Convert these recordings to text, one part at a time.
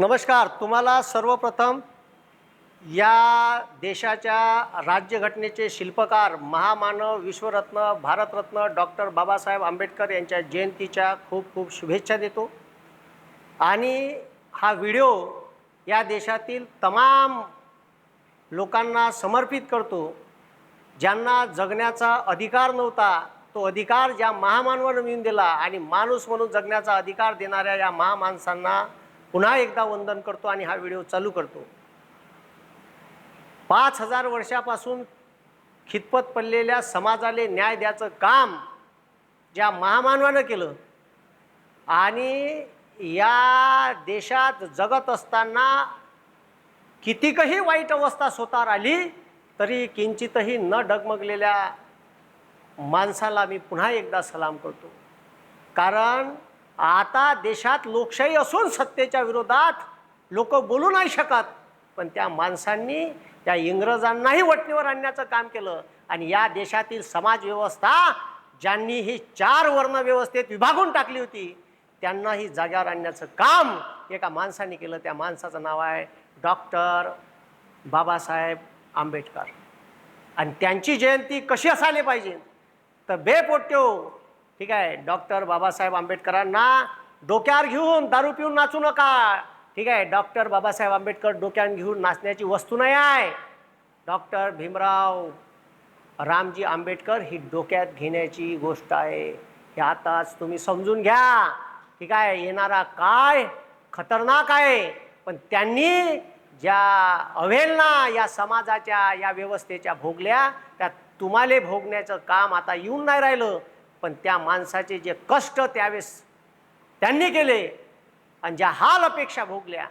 नमस्कार तुम्हाला सर्वप्रथम या देशाच्या राज्यघटनेचे शिल्पकार महामानव विश्वरत्न भारतरत्न डॉक्टर बाबासाहेब आंबेडकर यांच्या जयंतीच्या खूप खूप शुभेच्छा देतो. आणि हा व्हिडिओ या देशातील तमाम लोकांना समर्पित करतो ज्यांना जगण्याचा अधिकार नव्हता तो अधिकार ज्या महामानवानं मिळून दिला आणि माणूस म्हणून जगण्याचा अधिकार देणाऱ्या या महामाणसांना पुन्हा एकदा वंदन करतो आणि हा व्हिडिओ चालू करतो. पाच हजार वर्षापासून खितपत पडलेल्या समाजाले न्याय द्यायचं काम ज्या महामानवानं केलं आणि या देशात जगत असताना कितीकही वाईट अवस्था स्वतः आली तरी किंचितही न डगमगलेल्या माणसाला मी पुन्हा एकदा सलाम करतो. कारण आता देशात लोकशाही असून सत्तेच्या विरोधात लोक बोलू नाही शकत. पण त्या माणसांनी त्या इंग्रजांनाही वटणीवर आणण्याचं काम केलं. आणि या देशातील समाजव्यवस्था ज्यांनी ही चार वर्ण व्यवस्थेत विभागून टाकली होती त्यांना ही जाग्यावर आणण्याचं काम एका माणसाने केलं. त्या माणसाचं नाव आहे डॉक्टर बाबासाहेब आंबेडकर. आणि त्यांची जयंती कशी असायला पाहिजे? तर बेपोट्यो ठीक आहे. डॉक्टर बाबासाहेब आंबेडकरांना डोक्यावर घेऊन दारू पिऊन नाचू नका. ठीक आहे. डॉक्टर बाबासाहेब आंबेडकर डोक्यावर घेऊन नाचण्याची वस्तू नाही आहे. डॉक्टर भीमराव रामजी आंबेडकर ही डोक्यात घेण्याची गोष्ट आहे. हे आताच तुम्ही समजून घ्या. ठीक आहे. येणारा काय खतरनाक आहे. पण त्यांनी ज्या अवेलना या समाजाच्या या व्यवस्थेच्या भोगल्या त्या तुम्हाला भोगण्याचं काम आता येऊन नाही राहिलं. पण त्या माणसाचे जे कष्ट त्यावेळेस त्यांनी केले आणि ज्या हाल अपेक्षा भोगल्या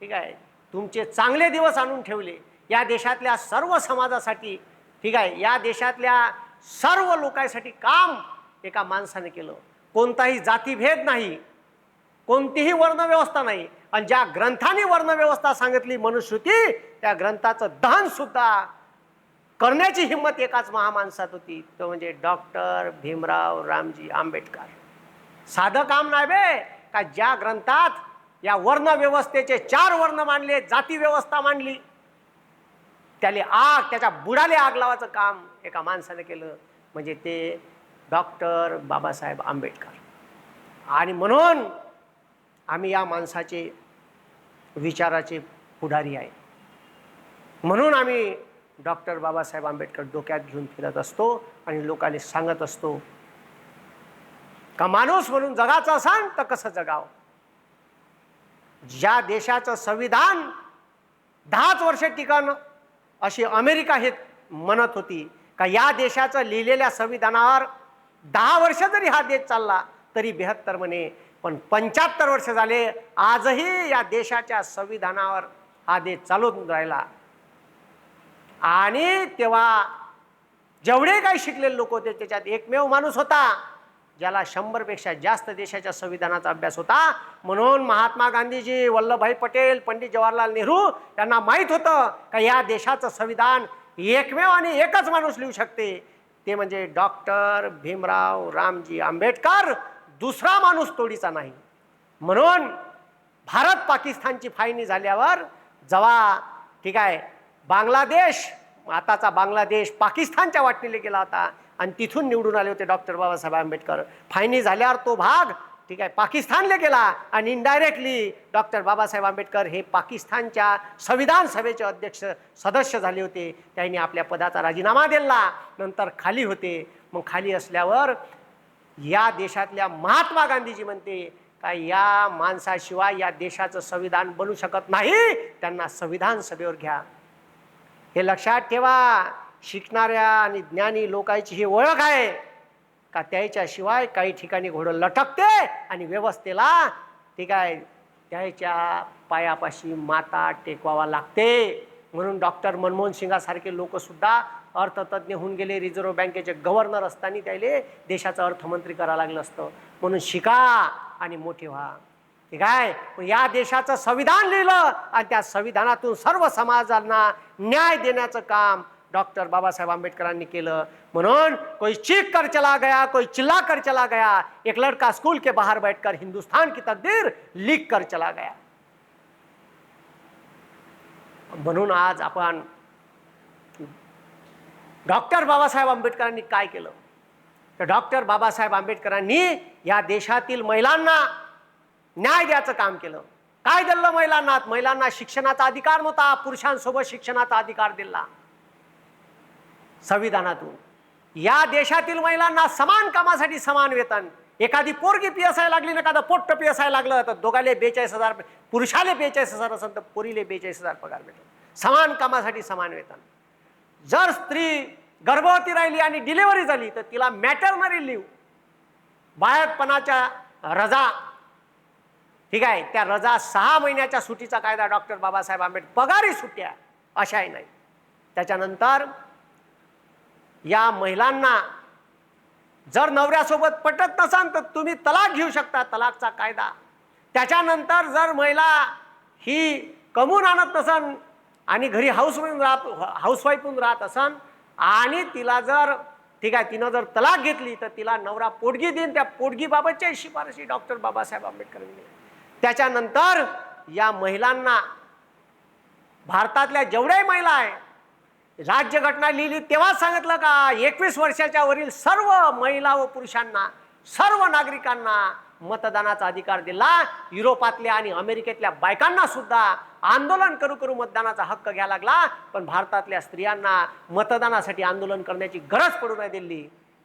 ठीक आहे तुमचे चांगले दिवस आणून ठेवले या देशातल्या सर्व समाजासाठी ठीक आहे या देशातल्या सर्व लोकांसाठी काम एका माणसाने केलं. कोणताही जातीभेद नाही कोणतीही वर्णव्यवस्था नाही आणि ज्या ग्रंथाने वर्णव्यवस्था सांगितली मनुश्रुती त्या ग्रंथाचं दहन सुद्धा करण्याची हिंमत एकाच महामाणसात होती. तो म्हणजे डॉक्टर भीमराव रामजी आंबेडकर. साधं काम नाही बे. का ज्या ग्रंथात या वर्णव्यवस्थेचे चार वर्ण मांडले जाती व्यवस्था मांडली त्याले आग त्याच्या बुडाले आग लावायचं काम एका माणसाने केलं म्हणजे ते डॉक्टर बाबासाहेब आंबेडकर. आणि म्हणून आम्ही या माणसाचे विचाराचे पुढारी आहे. म्हणून आम्ही डॉक्टर बाबासाहेब आंबेडकर डोक्यात घेऊन फिरत असतो आणि लोकांनी सांगत असतो का माणूस म्हणून जगाचं असाल तर कसं जगावं? ज्या देशाचं संविधान दहाच वर्ष टिकाणं अशी अमेरिका हे म्हणत होती का या देशाचं लिहिलेल्या संविधानावर दहा वर्ष जरी हा देश चालला तरी बेहत्तर म्हणे पण पंच्याहत्तर वर्ष झाले आजही या देशाच्या संविधानावर हा देश चालून राहिला. आणि तेव्हा जेवढे काही शिकलेले लोक होते त्याच्यात एकमेव माणूस होता ज्याला शंभरपेक्षा जास्त देशाच्या संविधानाचा अभ्यास होता. म्हणून महात्मा गांधीजी वल्लभभाई पटेल पंडित जवाहरलाल नेहरू यांना माहीत होतं का या देशाचं संविधान एकमेव आणि एकच माणूस लिहू शकते. ते म्हणजे डॉक्टर भीमराव रामजी आंबेडकर दुसरा माणूस तोडीचा नाही. म्हणून भारत पाकिस्तानची फायनी झाल्यावर जवा ठीक आहे बांगलादेश आताचा बांगलादेश पाकिस्तानच्या वाटणीला गेला होता. आणि तिथून निवडून आले होते डॉक्टर बाबासाहेब आंबेडकर. फायनी झाल्यावर तो भाग ठीक आहे पाकिस्तानला गेला. आणि इनडायरेक्टली डॉक्टर बाबासाहेब आंबेडकर हे पाकिस्तानच्या संविधान सभेचे अध्यक्ष सदस्य झाले होते. त्यांनी आपल्या पदाचा राजीनामा दिला. नंतर खाली होते. मग खाली असल्यावर या देशातल्या महात्मा गांधीजी म्हणते का या माणसाशिवाय या देशाचं संविधान बनू शकत नाही. त्यांना संविधान सभेवर घ्या. हे लक्षात ठेवा शिकणाऱ्या आणि ज्ञानी लोकांची ही ओळख आहे. का त्याच्याशिवाय काही ठिकाणी घोडं लटकते आणि व्यवस्थेला ठीक आहे त्याच्या पायापाशी माता टेकवावा लागते. म्हणून डॉक्टर मनमोहन सिंगासारखे लोकसुद्धा अर्थतज्ञ होऊन गेले रिझर्व्ह बँकेचे गव्हर्नर असताना त्याले देशाचं अर्थमंत्री करावं लागलं असतं. म्हणून शिका आणि मोठे व्हा. ठीक आहे या देशाचं संविधान लिहिलं आणि त्या संविधानातून सर्व समाजांना न्याय देण्याचं काम डॉक्टर बाबासाहेब आंबेडकरांनी केलं. म्हणून कोई चीख कर चला गया कोई चिल्ला कर चला गया एक लड़का स्कूल के बाहर बैठकर हिंदुस्तान की तकदीर लिख कर चला गया। म्हणून आज आपण डॉक्टर बाबासाहेब आंबेडकरांनी काय केलं? तर डॉक्टर बाबासाहेब आंबेडकरांनी या देशातील महिलांना न्याय द्यायचं काम केलं. काय दिलं महिलांना? महिलांना शिक्षणाचा अधिकार नव्हता. पुरुषांसोबत शिक्षणाचा अधिकार दिला. संविधानातून. या देशातील महिलांना समान कामासाठी समान वेतन. एखादी पोरगी पी एस आय लागली ना एखादं पोट्ट पी एस आय लागलं तर दोघाले बेचाळीस हजार पुरुषाले बेचाळीस हजार असेल तर पोरीले बेचाळीस हजार पगार भेटल. समान कामासाठी समान वेतन. जर स्त्री गर्भवती राहिली आणि डिलेवरी झाली तर तिला मॅटर्नरी लिव्ह बाळकपणाच्या रजा ठीक आहे? त्या रजा सहा महिन्याच्या सुट्टीचा कायदा डॉक्टर बाबासाहेब आंबेडकर पगारी सुट्ट्या अशाही नाही. त्याच्यानंतर या महिलांना जर नवऱ्यासोबत पटत नसाल तर तुम्ही तलाक घेऊ शकता तलाकचा कायदा. त्याच्यानंतर जर महिला ही कमवून आणत नसन आणि घरी हाऊस राहत हाऊसवाईफून राहत असन आणि तिला जर ठीक आहे तिनं जर तलाक घेतली तर तिला नवरा पोटगी देईन. त्या पोटगीबाबतच्याही शिफारशी डॉक्टर बाबासाहेब आंबेडकरांनी केल्या. त्याच्यानंतर या महिलांना भारतातल्या जेवढ्याही महिला आहे राज्यघटना लिहिली तेव्हा सांगितलं का एकवीस वर्षाच्या वरील सर्व महिला व पुरुषांना सर्व नागरिकांना मतदानाचा अधिकार दिला. युरोपातल्या आणि अमेरिकेतल्या बायकांना सुद्धा आंदोलन करू करू मतदानाचा हक्क घ्यायला लागला. पण भारतातल्या स्त्रियांना मतदानासाठी आंदोलन करण्याची गरज पडू नाही दिली.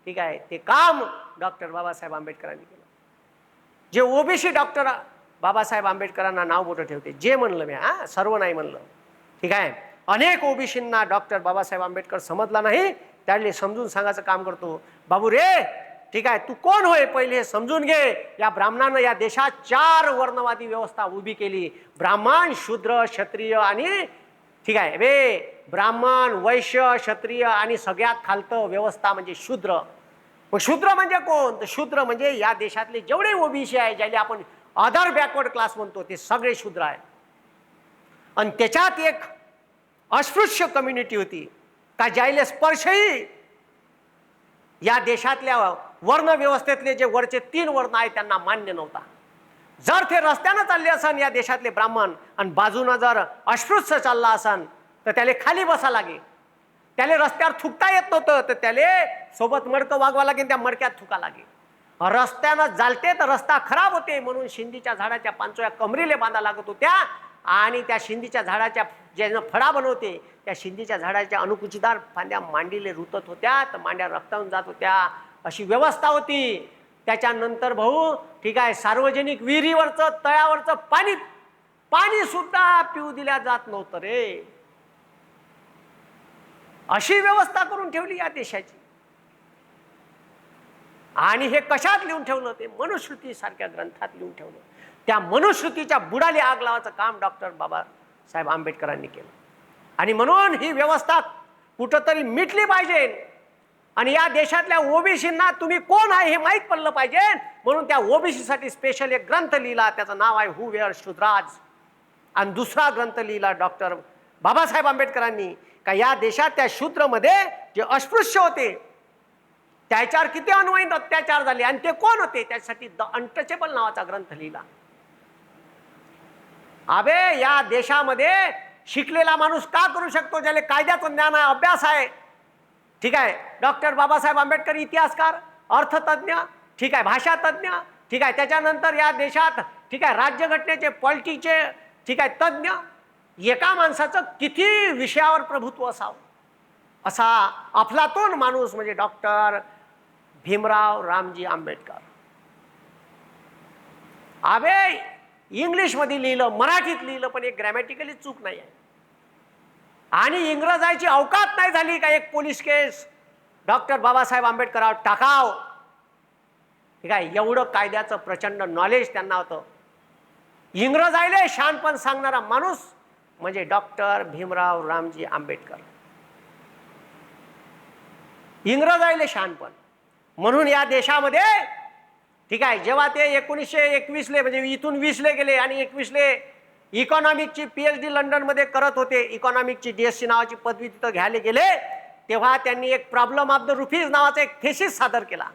ठीक आहे ते काम डॉक्टर बाबासाहेब आंबेडकरांनी केलं. जे ओबीसी डॉक्टर बाबासाहेब आंबेडकरांना नाव मोठं ठेवते. जे म्हणलं मी हा सर्व नाही म्हणलं. ठीक आहे? अनेक ओबीसींना डॉक्टर बाबासाहेब आंबेडकर समजला नाही. त्याने समजून सांगायचं काम करतो. बाबू रे ठीक आहे तू कोण होय पहिले हे समजून घे. या ब्राह्मणानं या देशात चार वर्णवादी व्यवस्था उभी केली. ब्राह्मण शूद्र क्षत्रिय आणि ठीक आहे वे ब्राह्मण वैश्य क्षत्रिय आणि सगळ्यात खालतं व्यवस्था म्हणजे शूद्र. मग शूद्र म्हणजे कोण? तर शूद्र म्हणजे या देशातले जेवढे ओबीसी आहे ज्याला आपण अदर बॅकवर्ड क्लास म्हणतो ते सगळे शूद्र आहे आणि त्याच्यात एक अस्पृश्य कम्युनिटी होती का ज्याला स्पर्शही या देशातल्या वर्ण व्यवस्थेतले जे वरचे तीन वर्ण आहेत त्यांना मान्य नव्हता. जर ते रस्त्यानं चालले असन या देशातले ब्राह्मण आणि बाजूनं जर अस्पृश्य चालला असन तर त्याला खाली बसा लागे. त्याला रस्त्यावर थुकता येत नव्हतं तर त्याला सोबत मडकं वागवा लागेल त्या मडक्यात थुका लागे. रस्त्यानं जालते तर रस्ता खराब होते म्हणून शिंदीच्या झाडाच्या पांचोळ्या कमरीले बांधा लागत होत्या. आणि त्या शिंदीच्या झाडाच्या ज्यानं फळा बनवते त्या शिंदीच्या झाडाच्या अनुकुचीदार फांद्या मांडीले रुतत होत्या. तर मांड्या रक्तावून जात होत्या. अशी व्यवस्था होती. त्याच्यानंतर भाऊ ठीक आहे सार्वजनिक विहिरीवरचं तळ्यावरचं पाणी पाणी सुद्धा पिऊ दिल्या जात नव्हतं रे. अशी व्यवस्था करून ठेवली या देशाची. आणि हे कशात लिहून ठेवलं? ते मनुश्रुतीसारख्या ग्रंथात लिहून ठेवलं. त्या मनुश्रुतीच्या बुडाली आग लावायचं काम डॉक्टर बाबासाहेब आंबेडकरांनी केलं. आणि म्हणून ही व्यवस्था कुठंतरी मिटली पाहिजे. आणि या देशातल्या ओबीसींना तुम्ही कोण आहे हे माहीत पडलं पाहिजे. म्हणून त्या ओबीसीसाठी स्पेशल एक ग्रंथ लिहिला. त्याचं नाव आहे हु वेअर शुद्राज आणि दुसरा ग्रंथ लिहिला डॉक्टर बाबासाहेब आंबेडकरांनी. का या देशात त्या शूद्रमध्ये जे अस्पृश्य होते त्याच्यावर किती अन्वयीन अत्याचार झाले आणि ते कोण होते? त्यासाठी द अनटचेबल नावाचा ग्रंथ लिहिला. अबे या देशामध्ये शिकलेला माणूस का करू शकतो? ज्याला कायद्याचं ज्ञान आहे अभ्यास आहे? ठीक आहे. डॉक्टर बाबासाहेब आंबेडकर इतिहासकार अर्थतज्ञ ठीक आहे. भाषातज्ञ ठीक आहे. त्याच्यानंतर या देशात ठीक आहे राज्यघटनेचे पॉलिटीचे ठीक आहे तज्ज्ञ एका माणसाचं किती विषयावर प्रभुत्व असावं? असा अफलातून माणूस म्हणजे डॉक्टर भीमराव रामजी आंबेडकर. आबे इंग्लिशमध्ये लिहिलं मराठीत लिहिलं पण एक ग्रॅमॅटिकली चूक नाही आहे. आणि इंग्रजायची अवकात नाही झाली का एक पोलीस केस? डॉक्टर बाबासाहेब आंबेडकरावर टाकाव. ठीक आहे एवढं कायद्याचं प्रचंड नॉलेज त्यांना होतं. इंग्रजायले शानपण सांगणारा माणूस म्हणजे डॉक्टर भीमराव रामजी आंबेडकर. इंग्रजायले शानपण म्हणून या देशामध्ये ठीक आहे जेव्हा ते एकोणीसशे एकवीसले म्हणजे इथून वीसले गेले आणि एकवीसले इकॉनॉमिकची पी एच डी लंडनमध्ये करत होते इकॉनॉमिकची डी एस सी नावाची पदवी तिथं घ्यायला गेले तेव्हा त्यांनी एक प्रॉब्लेम ऑफ द रुफीज नावाचा एक थेसिस सादर केला.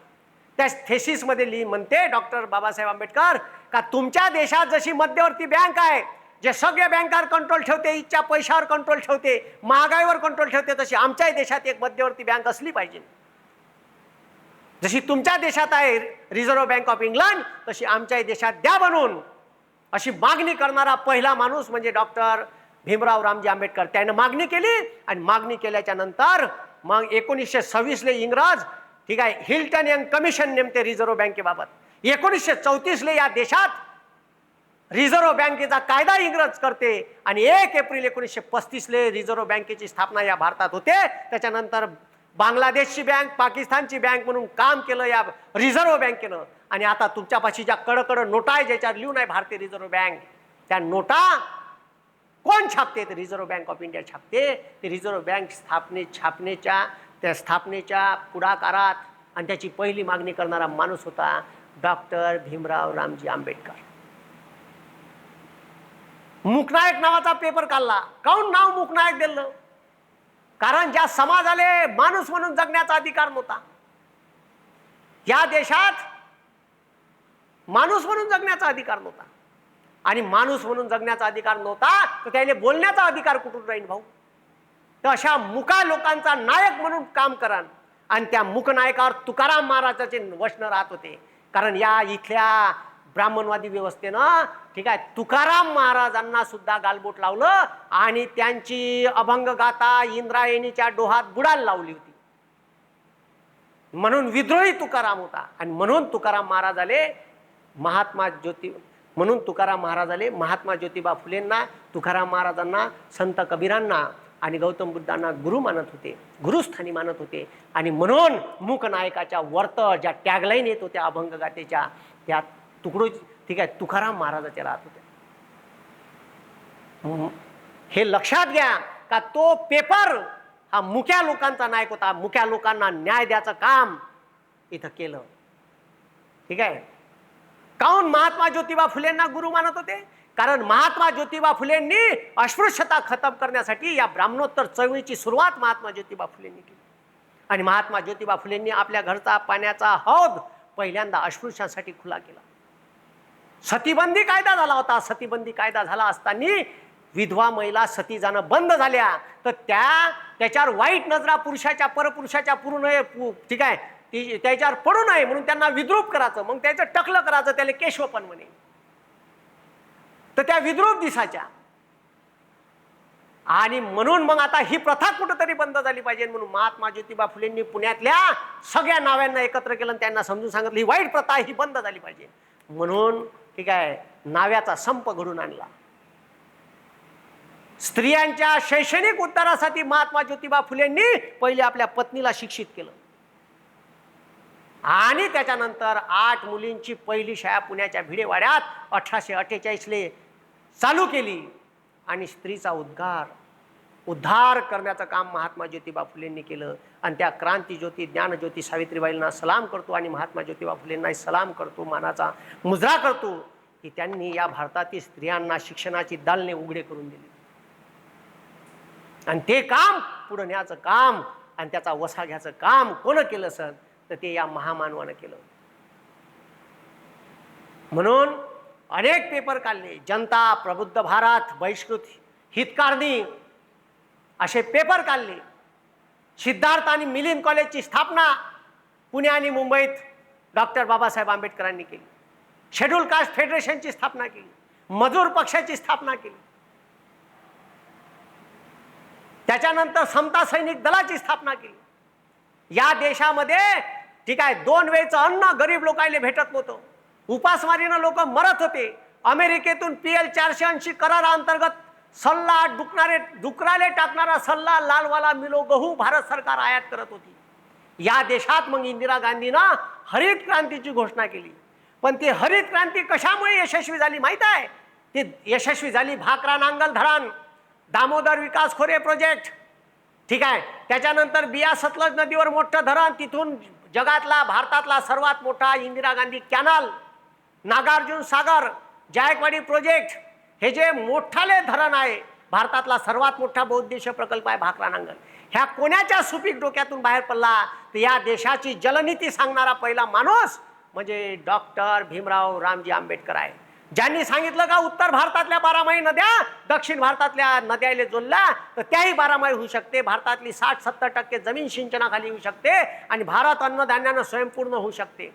त्या थेसिसमध्ये लिहि म्हणते डॉक्टर बाबासाहेब आंबेडकर का तुमच्या देशात जशी मध्यवर्ती बँक आहे जे सगळे बँकावर कंट्रोल ठेवते इच्छा पैशावर कंट्रोल ठेवते महागाईवर कंट्रोल ठेवते तशी आमच्याही देशात एक मध्यवर्ती बँक असली पाहिजे. जशी तुमच्या देशात आहे रिझर्व्ह बँक ऑफ इंग्लंड तशी आमच्याही देशात द्या बनून. अशी मागणी करणारा पहिला माणूस म्हणजे डॉक्टर भीमराव रामजी आंबेडकर. त्यानं मागणी केली आणि मागणी केल्याच्यानंतर मग एकोणीसशे सव्वीसले इंग्रज ठीक आहे हिल्टन यंग कमिशन नेमते रिझर्व्ह बँकेबाबत. एकोणीसशे चौतीसले या देशात रिझर्व्ह बँकेचा कायदा इंग्रज करते आणि एक एप्रिल एकोणीसशे पस्तीसले रिझर्व्ह बँकेची स्थापना या भारतात होते. त्याच्यानंतर बांगलादेशची बँक पाकिस्तानची बँक म्हणून काम केलं या रिझर्व्ह बँकेनं आणि आता तुमच्यापाशी ज्या कडकड नोटा आहे ज्याच्यावर लिहून आहे भारतीय रिझर्व्ह बँक त्या नोटा कोण छापते? ते रिझर्व्ह बँक ऑफ इंडिया छापते. ते रिझर्व्ह बँक स्थापने छापण्याच्या त्या स्थापनेच्या पुढाकारात आणि त्याची पहिली मागणी करणारा माणूस होता डॉक्टर भीमराव रामजी आंबेडकर. मुकनायक नावाचा पेपर काढला. काऊन नाव मुकनायक दिलं? कारण ज्या समाजाले माणूस म्हणून जगण्याचा अधिकार नव्हता. या देशात माणूस म्हणून जगण्याचा अधिकार नव्हता. आणि माणूस म्हणून जगण्याचा अधिकार नव्हता तर त्याने बोलण्याचा अधिकार कुठून राहील भाऊ? तर अशा मुका लोकांचा नायक म्हणून काम करा आणि त्या मुकनायकावर तुकाराम महाराजाचे वचन राहत होते. कारण या इथल्या ब्राह्मणवादी व्यवस्थेनं ठीक आहे तुकाराम महाराजांना सुद्धा गालबोट लावलं आणि त्यांची अभंग गाता इंद्रायणीच्या डोहात बुडायला लावली होती. म्हणून विद्रोही तुकाराम होता आणि म्हणून तुकाराम महाराज आले महात्मा ज्योती म्हणून तुकाराम महाराज आले महात्मा ज्योतिबा फुलेंना तुकाराम महाराजांना संत कबीरांना आणि गौतम बुद्धांना गुरु मानत होते गुरुस्थानी मानत होते आणि म्हणून मूकनायकाच्या वर्त ज्या टॅगलाईन येत होत्या अभंग गातेच्या त्या तुकडो ठीक आहे तुकाराम महाराजाच्या राहत होत्या. हे लक्षात घ्या का तो पेपर हा मुक्या लोकांचा नायक होता. मुक्या लोकांना न्याय द्यायचं काम इथं केलं. ठीक आहे? काऊन महात्मा ज्योतिबा फुलेंना गुरु मानत होते? कारण महात्मा ज्योतिबा फुलेंनी अस्पृश्यता खतम करण्यासाठी या ब्राह्मणोत्तर चळवळीची सुरुवात महात्मा ज्योतिबा फुलेंनी केली. आणि महात्मा ज्योतिबा फुलेंनी आपल्या घरचा पाण्याचा हौद पहिल्यांदा अस्पृश्यांसाठी खुला केला. सतीबंदी कायदा झाला होता. सतीबंदी कायदा झाला असताना विधवा महिला सती जाणं बंद झाल्या. तर त्या त्याच्यावर वाईट नजरा पुरुषाच्या परपुरुषाच्या पुरू नये ठीक आहे ती त्याच्यावर पडू नये म्हणून त्यांना विद्रूप करायचं. मग त्याचं टकलं करायचं त्याला केशवपण म्हणे. तर त्या विद्रूप दिसाच्या आणि म्हणून मग आता ही प्रथा कुठंतरी बंद झाली पाहिजे म्हणून महात्मा ज्योतिबा फुलेंनी पुण्यातल्या सगळ्या नाव्यांना एकत्र केलं आणि त्यांना समजून सांगितलं ही वाईट प्रथा ही बंद झाली पाहिजे. म्हणून ठीक आहे नाव्याचा संप घडून आणला. स्त्रियांच्या शैक्षणिक उद्धारासाठी महात्मा ज्योतिबा फुलेंनी पहिले आपल्या पत्नीला शिक्षित केलं. आणि त्याच्यानंतर आठ मुलींची पहिली शाळा पुण्याच्या भिडेवाड्यात अठराशे अठ्ठेचाळीसले चालू केली. आणि स्त्रीचा उद्गार उद्धार करण्याचं काम महात्मा ज्योतिबा फुलेंनी केलं. आणि त्या क्रांती ज्योती ज्ञानज्योती सावित्रीबाईंना सलाम करतो आणि महात्मा ज्योतिबा फुलेंनाही सलाम करतो मानाचा मुजरा करतो की त्यांनी या भारतातील स्त्रियांना शिक्षणाची दालने उघडे करून दिली. आणि ते काम पुढे न्यायचं काम आणि त्याचा वसा घ्यायचं काम कोण केलं सर? तर ते या महामानवानं केलं. म्हणून अनेक पेपर काढले. जनता प्रबुद्ध भारत बहिष्कृत हितकारणी असे पेपर काढले. सिद्धार्थ आणि मिलिंद कॉलेजची स्थापना पुणे आणि मुंबईत डॉक्टर बाबासाहेब आंबेडकरांनी केली. शेड्यूल कास्ट फेडरेशनची स्थापना केली. मजूर पक्षाची स्थापना केली. त्याच्यानंतर समता सैनिक दलाची स्थापना केली. या देशामध्ये ठीक आहे दोन वेळचं अन्न गरीब लोकांना भेटत नव्हतं. उपासमारीनं लोक मरत होते. अमेरिकेतून पी एल चारशे ऐंशी कराराअंतर्गत सल्ला डुकणारे डुकराले टाकणारा सल्ला लालवाला मिलो गहू भारत सरकार आयात करत होती. या देशात मग इंदिरा गांधीनं हरित क्रांतीची घोषणा केली. पण ती हरित क्रांती कशामुळे यशस्वी झाली माहीत आहे? ती यशस्वी झाली भाकरा नांगल धरण दामोदर विकास खोरे प्रोजेक्ट ठीक आहे. त्याच्यानंतर बिया सतलज नदीवर मोठं धरण तिथून जगातला भारतातला सर्वात मोठा इंदिरा गांधी कॅनल नागार्जुन सागर जायकवाडी प्रोजेक्ट हे जे मोठाले धरण आहे भारतातला सर्वात मोठा बहुद्देशीय प्रकल्प आहे भाकरा नांगल. ह्या कोणाच्या सुपीक डोक्यातून बाहेर पडला तर या देशाची जलनीती सांगणारा पहिला माणूस म्हणजे डॉक्टर भीमराव रामजी आंबेडकर आहे. ज्यांनी सांगितलं का उत्तर भारतातल्या बारामाही नद्या दक्षिण भारतातल्या नद्याला जोडल्या तर त्याही बारामाही होऊ शकते. भारतातली साठ सत्तर टक्के जमीन सिंचनाखाली येऊ शकते आणि भारत अन्नधान्यानं स्वयंपूर्ण होऊ शकते.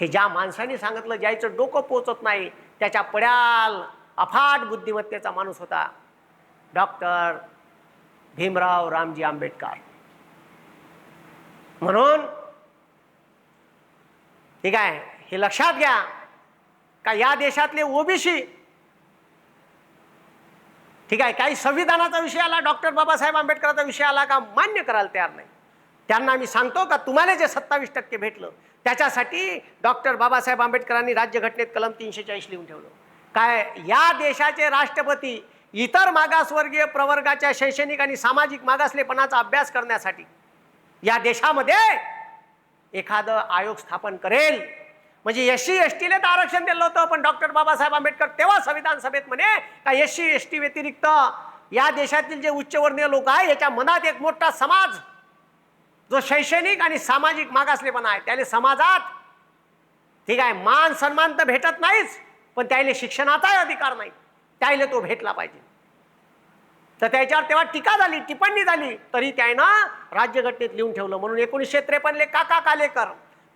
हे ज्या माणसाने सांगितलं ज्याचं डोकं पोचत नाही त्याच्या पड्याल अफाट बुद्धिमत्तेचा माणूस होता. डॉक्टर भीमराव रामजी आंबेडकर. म्हणून ठीक आहे हे लक्षात घ्या का या देशातले ओबीसी ठीक आहे काही संविधानाचा विषय आला डॉक्टर बाबासाहेब आंबेडकरांचा विषय आला का मान्य करायला तयार नाही? त्यांना मी सांगतो का तुम्हाला जे सत्तावीस टक्के भेटलं त्याच्यासाठी डॉक्टर बाबासाहेब आंबेडकरांनी राज्यघटनेत कलम तीनशे चाळीस लिहून ठेवलं. काय या देशाचे राष्ट्रपती इतर मागासवर्गीय प्रवर्गाच्या शैक्षणिक आणि सामाजिक मागासलेपणाचा अभ्यास करण्यासाठी या देशामध्ये एखादं आयोग स्थापन करेल. म्हणजे एस सी एस टीला तर आरक्षण दिलं होतं पण डॉक्टर बाबासाहेब आंबेडकर तेव्हा संविधान सभेत म्हणे का एस सी एस टी व्यतिरिक्त या देशातील जे उच्चवर्णीय लोक आहे याच्या मनात एक मोठा समाज जो शैक्षणिक आणि सामाजिक मागासलेपणा आहे त्याने समाजात ठीक आहे मान सन्मान तर भेटत नाहीच पण त्याने शिक्षणाचाही अधिकार नाही. त्याला तो भेटला पाहिजे. तर त्याच्यावर तेव्हा टीका झाली टिप्पणी झाली तरी त्यानं राज्यघटनेत लिहून ठेवलं. म्हणून एकोणीसशे त्रेपन्नले काका कालेकर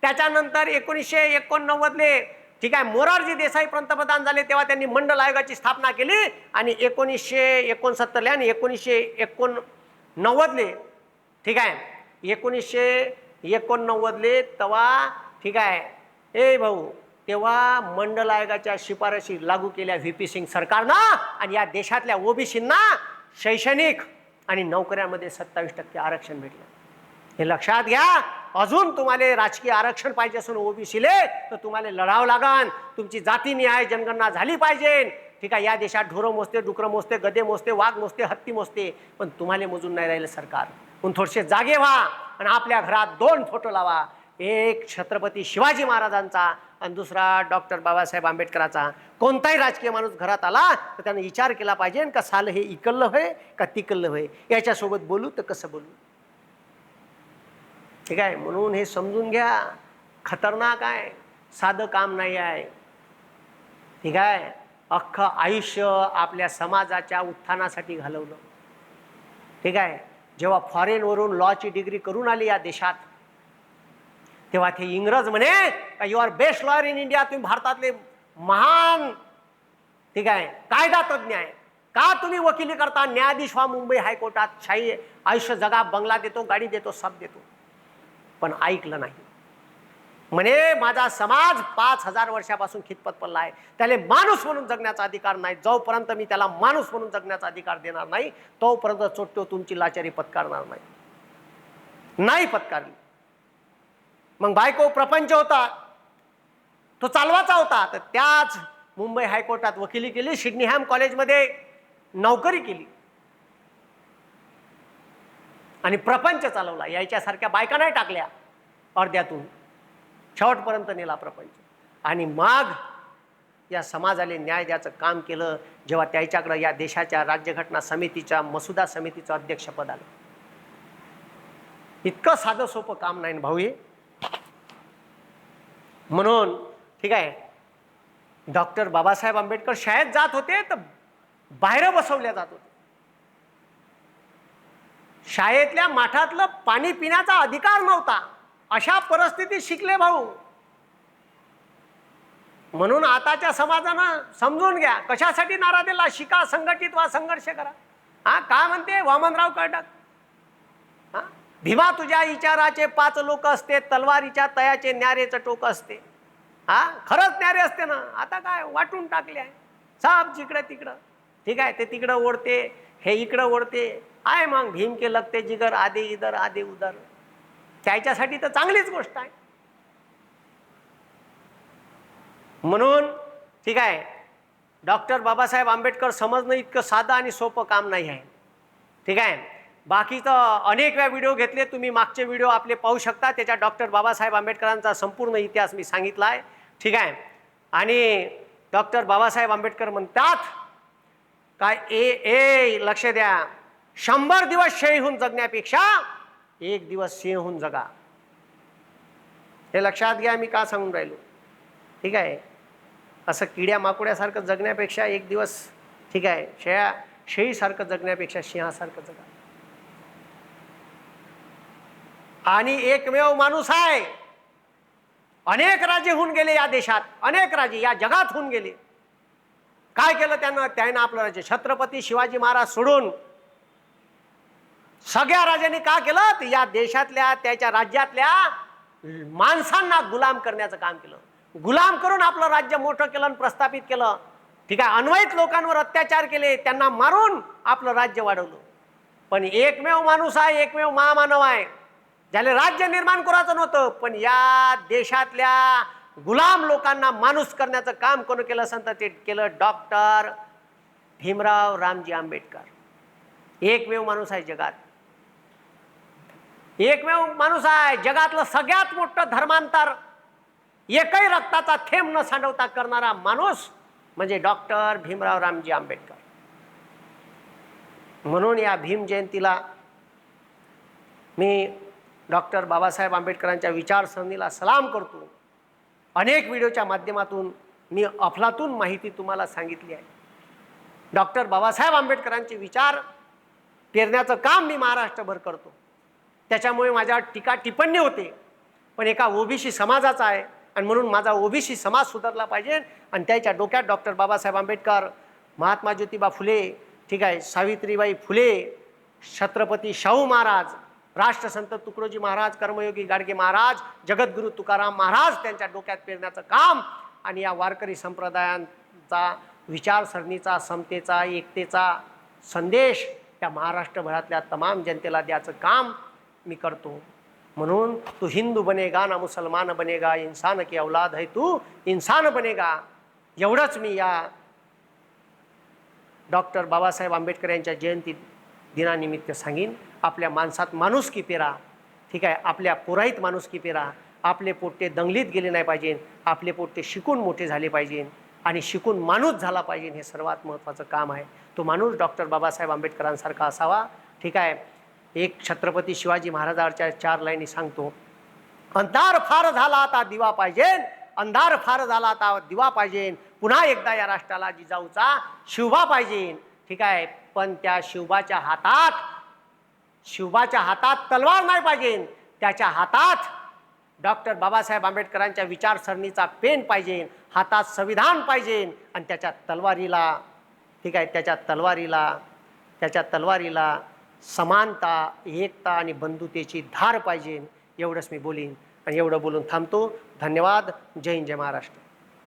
त्याच्यानंतर एकोणीसशे एकोणनव्वदले ठीक आहे मोरारजी देसाई पंतप्रधान झाले तेव्हा त्यांनी मंडल आयोगाची स्थापना केली आणि एकोणीसशे एकोणसत्तरले आणि एकोणीसशे एकोणनव्वदले ठीक आहे एकोणीसशे एकोणनव्वदले तेव्हा ठीक आहे. ए भाऊ तेव्हा मंडल आयोगाच्या शिफारशी लागू केल्या व्ही पी सिंग सरकारनं आणि या देशातल्या ओबीसींना शैक्षणिक आणि नोकऱ्यांमध्ये सत्तावीस टक्के आरक्षण भेटलं. हे लक्षात घ्या. अजून तुम्हाला राजकीय आरक्षण पाहिजे असून ओबीसीले तर तुम्हाला लढावं लागन. तुमची जाती न्याय जनगणना झाली पाहिजे. ठीक आहे या देशात ढोरं मोजते डुकरं मोजते गदे मोजते वाघ मोजते हत्ती मोजते पण तुम्हाला मोजून नाही राहिलं सरकार. पण थोडेसे जागे व्हा आणि आपल्या घरात दोन फोटो लावा. एक छत्रपती शिवाजी महाराजांचा आणि दुसरा डॉक्टर बाबासाहेब आंबेडकराचा. कोणताही राजकीय माणूस घरात आला तर त्यानं विचार केला पाहिजे का साल हे इकल्लं होय का तिकल्लं होय? याच्यासोबत बोलू तर कसं बोलू? ठीक आहे? म्हणून हे समजून घ्या. खतरनाक आहे. साधं काम नाही आहे. ठीक आहे? अख्खं आयुष्य आपल्या समाजाच्या उत्थानासाठी घालवलं. ठीक आहे? जेव्हा फॉरेनवरून लॉची डिग्री करून आली या देशात तेव्हा ते इंग्रज म्हणे you are best lawyer in India तुम्ही भारतातले महान ठीक आहे कायदा तज्ज्ञ आहे. का तुम्ही वकिली करता? न्यायाधीश व्हा मुंबई हायकोर्टात शाही आयुष्य जगा बंगला देतो गाडी देतो सब देतो. पण ऐकलं नाही. म्हणे माझा समाज पाच हजार वर्षापासून खितपत पडला आहे. त्याला माणूस म्हणून जगण्याचा अधिकार नाही. जोपर्यंत मी त्याला माणूस म्हणून जगण्याचा अधिकार देणार नाही तोपर्यंत चोट्टो तुमची लाचारी पत्कारणार नाही. नाही पत्कारली. मग बायको प्रपंच होता. तो चालवाचा होता. तर त्याच मुंबई हायकोर्टात वकिली केली सिडनीहॅम कॉलेजमध्ये नोकरी केली. आणि प्रपंच चालवला. याच्यासारख्या बायका नाही टाकल्या. अर्ध्यातून. शेवटपर्यंत नेला प्रपंच. आणि माग या समाजाला न्याय द्यायचं काम केलं जेव्हा त्याच्याकडं या देशाच्या राज्यघटना समितीच्या मसुदा समितीचं अध्यक्षपद आलं. इतकं साधं सोपं काम नाही ना भाऊ हे म्हणून ठीक आहे डॉक्टर बाबासाहेब आंबेडकर शाळेत जात होते तर बाहेर बसवल्या जात होते शाळेतल्या माठातलं पाणी पिण्याचा अधिकार नव्हता. अशा परिस्थितीत शिकले भाऊ. म्हणून आताच्या समाजानं समजून घ्या कशासाठी नारा दिला? शिका संघटित व्हा संघर्ष करा. हा काय म्हणते? वामनराव कर्डक. हा? भीमा तुझ्या विचाराचे पाच लोक असते तलवारीच्या तयाचे न्यारेचं टोक असते. हा? खरंच न्यारे असते ना? आता काय? वाटून टाकले आहे. साप जिकडं तिकडं. ठीक आहे ते तिकडं ओढते हे इकडं ओढते. आहे मग भीम के लगते जिगर आधे इधर आधे उधर त्याच्यासाठी तर चांगलीच गोष्ट आहे. म्हणून ठीक आहे डॉक्टर बाबासाहेब आंबेडकर समजणं इतकं साधं आणि सोपं काम नाही आहे. ठीक आहे बाकीचं अनेक वेळा व्हिडिओ घेतले तुम्ही मागचे व्हिडिओ आपले पाहू शकता त्याच्यात डॉक्टर बाबासाहेब आंबेडकरांचा संपूर्ण इतिहास मी सांगितला आहे. ठीक आहे आणि डॉक्टर बाबासाहेब आंबेडकर म्हणतात काय ए ए लक्ष द्या शंभर दिवस शेळीहून जगण्यापेक्षा एक दिवस सिंहहून जगा. हे लक्षात घ्या मी का सांगून राहिलो? ठीक आहे? असं किड्या माकुड्यासारखं जगण्यापेक्षा एक दिवस ठीक आहे शेळ्या शेळीसारखं जगण्यापेक्षा सिंहासारखं जगा. आणि एकमेव माणूस आहे. अनेक राजे होऊन गेले या देशात अनेक राजे या जगात होऊन गेले. काय केलं त्यानं? त्यानं आपलं राज्य. छत्रपती शिवाजी महाराज सोडून सगळ्या राजांनी का केलं? तर या देशातल्या त्याच्या राज्यातल्या माणसांना गुलाम करण्याचं काम केलं. गुलाम करून आपलं राज्य मोठं केलं आणि प्रस्थापित केलं. ठीक आहे अन्वयित लोकांवर अत्याचार केले त्यांना मारून आपलं राज्य वाढवलं. पण एकमेव माणूस आहे एकमेव महामानव आहे. ज्याला राज्य निर्माण करायचं नव्हतं पण या देशातल्या गुलाम लोकांना माणूस करण्याचं काम कोण केलं असं तर ते केलं डॉक्टर भीमराव रामजी आंबेडकर. एकमेव माणूस आहे जगात. एकमेव माणूस आहे जगातलं सगळ्यात मोठं धर्मांतर. एकही रक्ताचा थेंब न सांडवता करणारा माणूस म्हणजे डॉक्टर भीमराव रामजी आंबेडकर. म्हणून या भीम जयंतीला मी डॉक्टर बाबासाहेब आंबेडकरांच्या विचारसरणीला सलाम करतो. अनेक व्हिडिओच्या माध्यमातून मी अफलातून माहिती तुम्हाला सांगितली आहे. डॉक्टर बाबासाहेब आंबेडकरांचे विचार पेरण्याचं काम मी महाराष्ट्रभर करतो. त्याच्यामुळे माझ्या टीका टिप्पणी होते. पण एका ओबीसी समाजाचा आहे आणि म्हणून माझा ओबीसी समाज सुधारला पाहिजे आणि त्याच्या डोक्यात डॉक्टर बाबासाहेब आंबेडकर महात्मा ज्योतिबा फुले ठीक आहे सावित्रीबाई फुले छत्रपती शाहू महाराज राष्ट्रसंत तुकडोजी महाराज कर्मयोगी गाडगे महाराज जगद्गुरू तुकाराम महाराज त्यांच्या डोक्यात पेरण्याचं काम आणि या वारकरी संप्रदायांचा विचारसरणीचा समतेचा एकतेचा संदेश या महाराष्ट्रभरातल्या तमाम जनतेला द्यायचं काम मी करतो. म्हणून तू हिंदू बनेगा ना मुसलमान बनेगा इंसान की औलाद है तू इन्सान बनेगा. एवढंच मी या डॉक्टर बाबासाहेब आंबेडकर यांच्या जयंती दिनानिमित्त सांगेन. आपल्या माणसात माणूस की पेरा. ठीक आहे आपल्या पुराईत माणुसकी पेरा. आपले पोट्टे दंगलीत गेले नाही पाहिजे आपले पोट्टे शिकून मोठे झाले पाहिजे आणि शिकून माणूस झाला पाहिजे हे सर्वात महत्त्वाचं काम आहे. तो माणूस डॉक्टर बाबासाहेब आंबेडकरांसारखा असावा. ठीक आहे एक छत्रपती शिवाजी महाराजांच्या चार लाईनी सांगतो अंधार फार झाला आता दिवा पाहिजे अंधार फार झाला आता दिवा पाहिजे पुन्हा एकदा या राष्ट्राला जिजाऊचा शिवबा पाहिजे. ठीक आहे पण त्या शिवबाच्या हातात शिवबाच्या हातात तलवार नाही पाहिजे. त्याच्या हातात डॉक्टर बाबासाहेब आंबेडकरांच्या विचारसरणीचा पेन पाहिजे हातात संविधान पाहिजे आणि त्याच्या तलवारीला ठीक आहे त्याच्या तलवारीला त्याच्या तलवारीला समानता एकता आणि बंधुतेची धार पाहिजे एवढंच मी बोलीन आणि एवढं बोलून थांबतो. धन्यवाद. जय हिंद जय महाराष्ट्र.